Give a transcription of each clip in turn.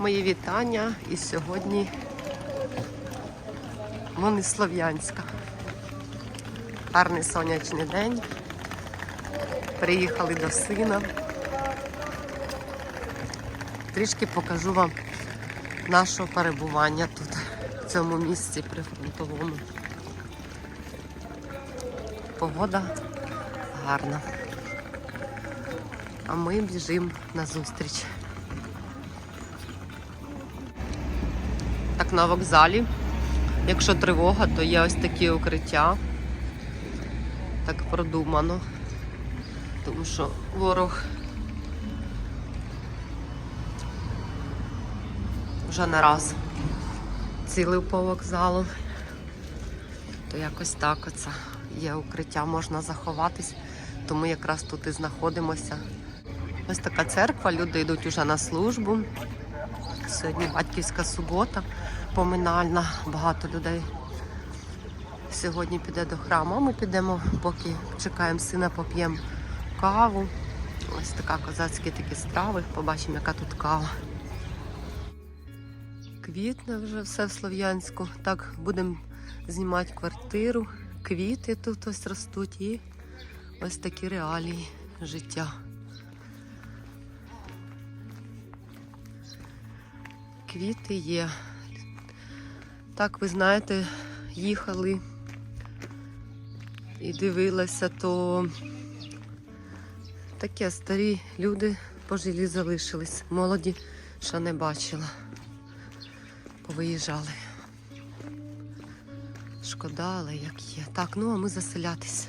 Мої вітання і сьогодні вони Слов'янська. Гарний сонячний день. Приїхали до сина. Трішки покажу вам нашого перебування тут, в цьому місці прифронтовому. Погода гарна. А ми біжимо на зустріч. Так на вокзалі. Якщо тривога, то є ось такі укриття. Так продумано. Тому що ворог вже не раз цілив по вокзалу. То якось так оце є укриття, можна заховатись, тому якраз тут і знаходимося. Ось така церква, люди йдуть уже на службу. Сьогодні батьківська субота поминальна, багато людей сьогодні піде до храму. А ми підемо, поки чекаємо сина, поп'ємо каву. Ось така козацькі такі страви. Побачимо, яка тут кава. Квітне вже все в Слов'янську. Так, будемо знімати квартиру. Квіти тут ось ростуть і ось такі реалії життя. Квіти є. Так, ви знаєте, їхали і дивилася, то таке старі люди пожилі залишились. Молоді ще не бачила. Повиїжджали. Шкода, але як є. Так, ну а ми заселятись.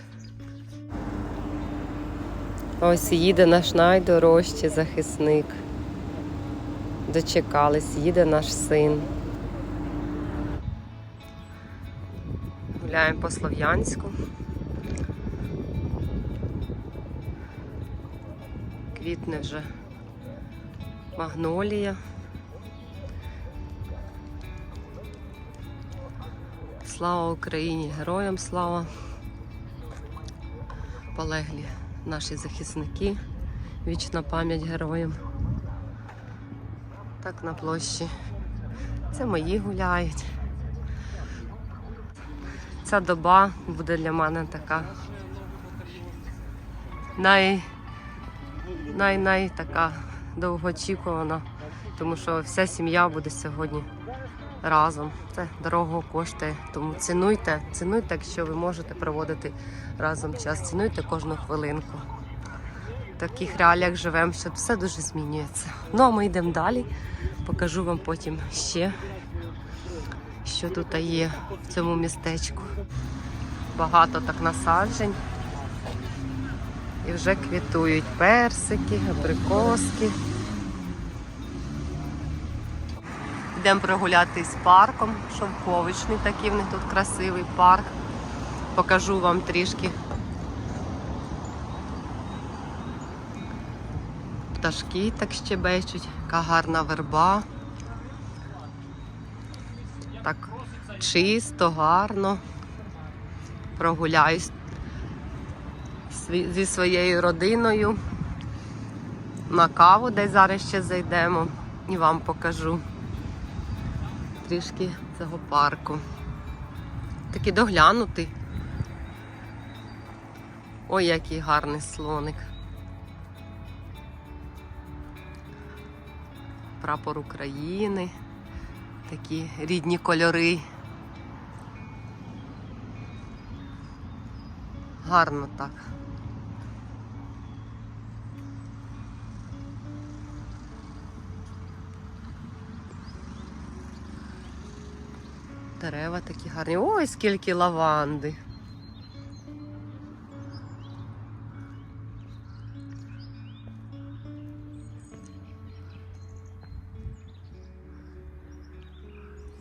Ось їде наш найдорожчий захисник. Дочекались, їде наш син. Гуляємо по Слов'янську. Квітне вже магнолія. Слава Україні! Героям слава! Полеглі наші захисники. Вічна пам'ять героям. Так на площі. Це мої гуляють. Ця доба буде для мене така най, най, най така довгоочікувана, тому що вся сім'я буде сьогодні разом. Це дорого коштує. Тому цінуйте, цінуйте, якщо ви можете проводити разом час. Цінуйте кожну хвилинку. В таких реаліях живемо, що все дуже змінюється. Ну а ми йдемо далі. Покажу вам потім ще, що тут є в цьому містечку. Багато так насаджень. І вже квітують персики, абрикоски. Йдемо прогулятись парком, шовковичний такий в них тут красивий парк. Покажу вам трішки. Пташки так щебечуть, яка гарна верба. Так чисто, гарно. Прогуляюсь зі своєю родиною. На каву, де зараз ще зайдемо, і вам покажу трішки цього парку. Такий доглянутий. Ой, який гарний слоник. Прапор України. Такі рідні кольори. Гарно так. Дерева такі гарні. Ой, скільки лаванди.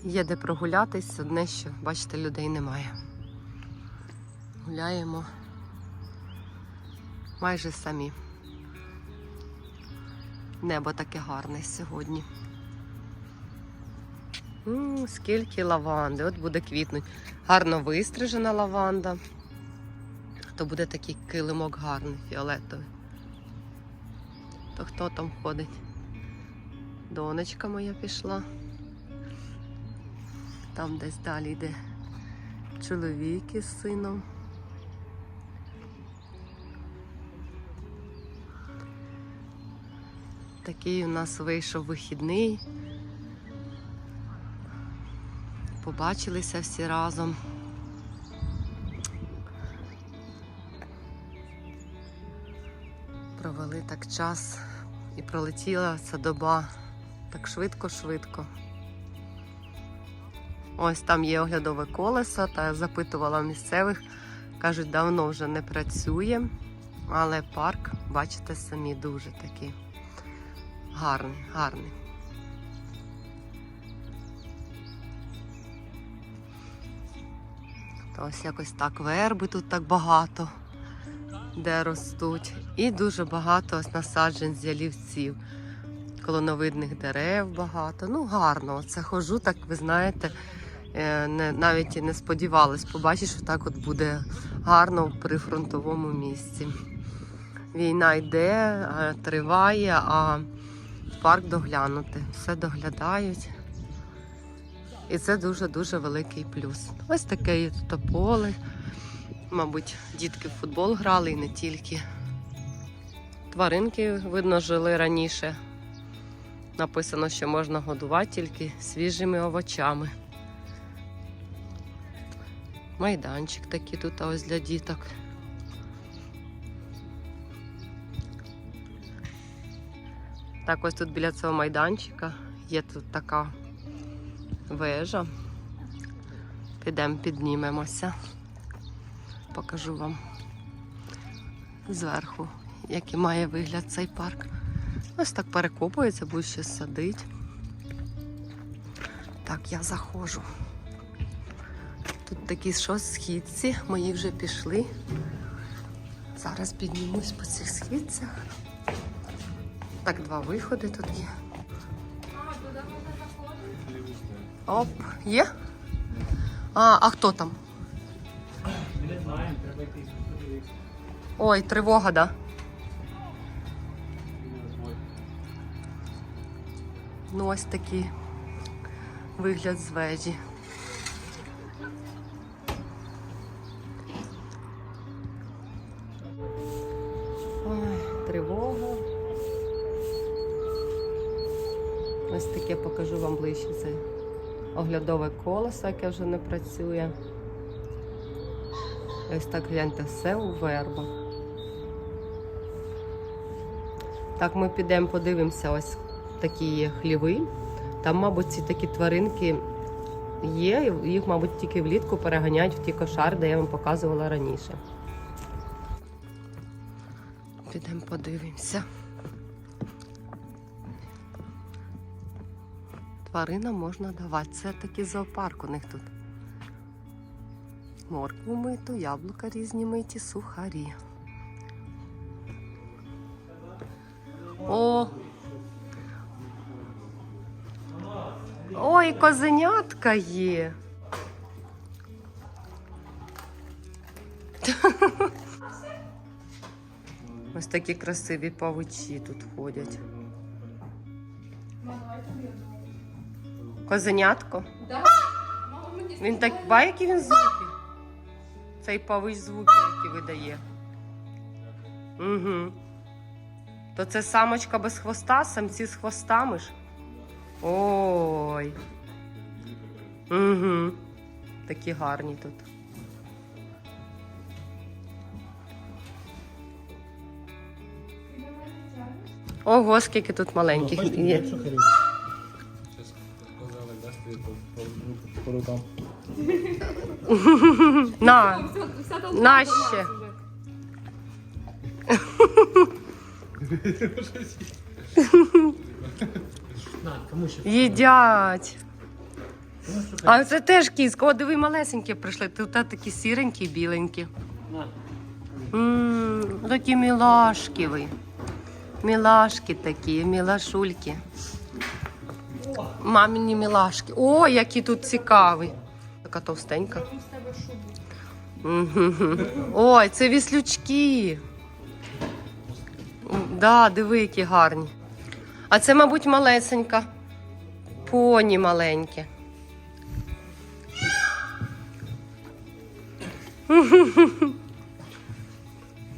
Є де прогулятись, одне що, бачите, людей немає. Гуляємо майже самі. Небо таке гарне сьогодні. М, скільки лаванди, от буде квітнуть. Гарно вистрижена лаванда. То буде такий килимок гарний, фіолетовий. То хто там ходить? донечка моя пішла. Там десь далі йде чоловік із сином. Такий у нас вийшов вихідний. Побачилися всі разом. Провели так час і пролетіла ця доба так швидко-швидко. Ось там є оглядове колесо, та я запитувала місцевих. Кажуть, давно вже не працює, але парк, бачите, самі дуже такий гарний, гарний. То ось якось так верби тут так багато, де ростуть. І дуже багато ось насаджень з ялівців. Колоновидних дерев багато. Ну, гарно. Оце хожу, так ви знаєте, е, не, навіть і не сподівалась, побачиш, що так от буде гарно в прифронтовому місці. Війна йде, е, триває, а парк доглянути. Все доглядають. І це дуже-дуже великий плюс. Ось таке тут поле. Мабуть, дітки в футбол грали і не тільки. Тваринки, видно, жили раніше. Написано, що можна годувати тільки свіжими овочами. Майданчик такий тут ось для діток. Так, ось тут біля цього майданчика є тут така вежа. Підемо піднімемося. Покажу вам зверху, який має вигляд цей парк. Ось так перекопується, будуть ще садить. Так, я заходжу. Тут такі що східці, мої вже пішли. Зараз піднімусь по цих східцях. Так, два виходи тут є. Оп, є? А, а хто там? Не знаємо, треба йти. Ой, тривога, да? Ну, ось такий вигляд з вежі. Оглядове колесо, яке вже не працює. Ось так гляньте, все у вербах. Так, ми підемо подивимося, ось такі є хліви. Там, мабуть, ці такі тваринки є, їх, мабуть, тільки влітку переганяють в ті кошари, де я вам показувала раніше. Підемо подивимося. Тваринам можна давати. Це такий зоопарк у них тут. Моркву миту, яблука різні миті, сухарі. О! Ой, козенятка є. Ось такі красиві павучі тут ходять. Козенятко? Він так бай, які він звуки. Цей павич звуки, які видає. Угу. То це самочка без хвоста, самці з хвостами ж. Ой. Угу. Такі гарні тут. Ого, скільки тут маленьких є. По, рукам. На, на ще. Їдять. А це теж кіска. О, диви, малесенькі прийшли. Тут такі сіренькі, біленькі. М, Такі мілашки ви. Мілашки такі, мілашульки. Маміні мілашки. О, які тут цікаві. Така товстенька. Ой, це віслючки. Да, диви, які гарні. А це, мабуть, малесенька. Поні маленьке.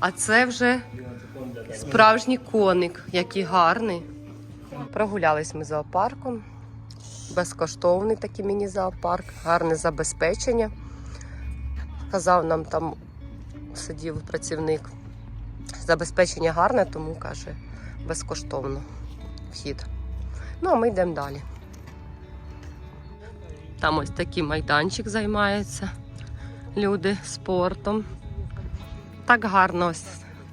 А це вже справжній коник, який гарний. Прогулялись ми зоопарком. Безкоштовний такий міні-зоопарк, гарне забезпечення. Казав нам там сидів працівник. Забезпечення гарне, тому каже, безкоштовно вхід. Ну, а ми йдемо далі. Там ось такий майданчик займаються люди спортом. Так гарно ось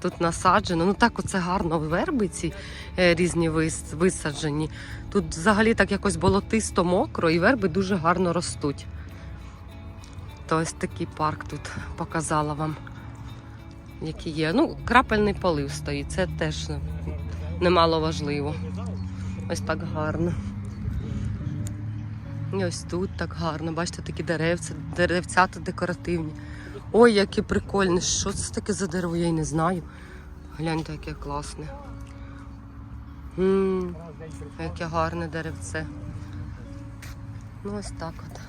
тут насаджено. Ну так оце гарно верби ці е, різні вис- висаджені. Тут взагалі так якось болотисто мокро і верби дуже гарно ростуть. То ось такий парк тут показала вам, який є. Ну, крапельний полив стоїть, це теж немало важливо. Ось так гарно. І ось тут так гарно. Бачите, такі деревця, деревцята декоративні. Ой, які прикольні. Що це таке за дерево, я й не знаю. Гляньте, яке класне. м яке гарне деревце. Ну, ось так от.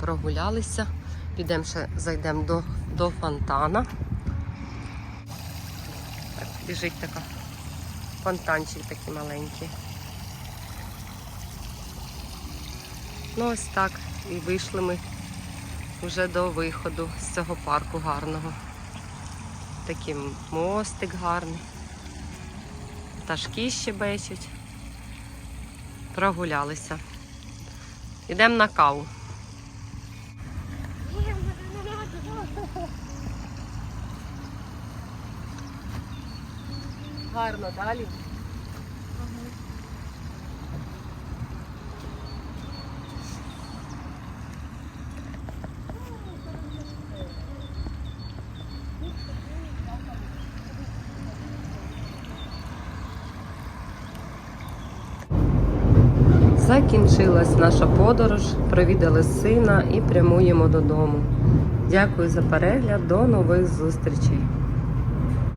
Прогулялися. Підемо ще зайдемо до, до фонтана. Так, біжить така. Фонтанчик такий маленький. Ну ось так. І вийшли ми вже до виходу з цього парку гарного. Такий мостик гарний. Пташки щебечуть. Прогулялися. Йдемо на каву. Гарно далі. Закінчилась наша подорож, провідали сина і прямуємо додому. Дякую за перегляд, до нових зустрічей!